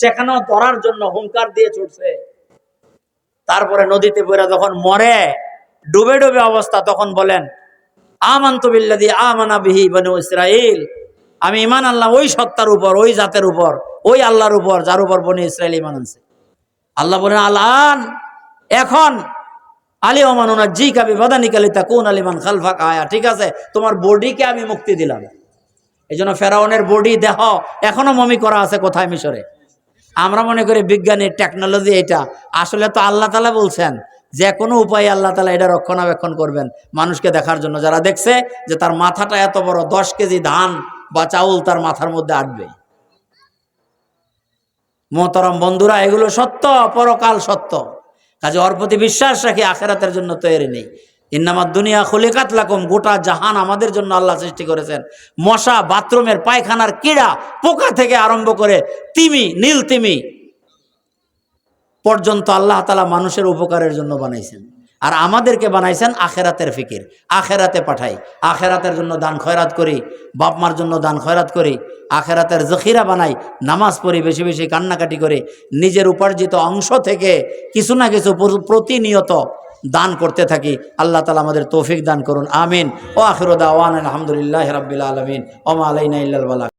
সেখানেও ধরার জন্য হুঙ্কার দিয়ে ছুটছে তারপরে নদীতে পড়ে যখন মরে, ডুবে ডুবে অবস্থা, তখন বলেন, আমান্ত বিল্লাদি আমানা বিহি বনু ইসরাইল আমি ইমান আল্লাহ ওই সত্তার উপর, ওই জাতের উপর, ওই আল্লাহর উপর, যার উপর বনি ইসরায়েল ইমান আনছে। আল্লাহ বলেন, আলান, এখন, আলী ওমানুনা জি কাবি বাদানি কালিতা কোন আলিমান খালফা আয়া। ঠিক আছে, তোমার বডিকে আমি মুক্তি দিলাম। এই জন্য ফেরাউনের বডি দেহ এখনও মমি করা আছে কোথায় মিশরে? আমরা মনে করি বিজ্ঞানের টেকনোলজি এটা। আসলে তো আল্লাহ তালা বলছেন, যে কোনো উপায়ে আল্লাহ তালা এটা রক্ষণাবেক্ষণ করবেন মানুষকে দেখার জন্য। যারা দেখছে যে তার মাথাটা এত বড়, দশ কেজি ধান বা চাউল তার মাথার মধ্যে আটবে। মোহতরম বন্ধুরা, এগুলো সত্য, পরকাল সত্য। কাজে ওর প্রতি বিশ্বাস রাখি, আখেরাতের জন্য তৈরি নেই। ইন্নামার দুনিয়া খলিকাত লাকুম, গোটা জাহান আমাদের জন্য আল্লাহ সৃষ্টি করেছেন। মশা, বাথরুমের পায়খানার কিড়া পোকা থেকে আরম্ভ করে তিমি, নীল তিমি পর্যন্ত আল্লাহ তালা মানুষের উপকারের জন্য বানাইছেন। আর আমাদেরকে বানাইছেন আখেরাতের ফিকির। আখেরাতে পাঠাই। আখেরাতের জন্য দান খয়রাত করি। বাপ মার জন্য দান খয়রাত করি। আখেরাতের জখিরা বানাই। নামাজ পড়ি, বেশি বেশি কান্নাকাটি করে। নিজের উপার্জিত অংশ থেকে কিছু না কিছু প্রতিনিয়ত দান করতে থাকি। আল্লাহ তালা আমাদের তৌফিক দান করুন। আমিন। ও আখিরুদ্দাওয়ান আলহামদুলিল্লাহ রবিল আলমিন। ওমা আলাইনা ইল্লাল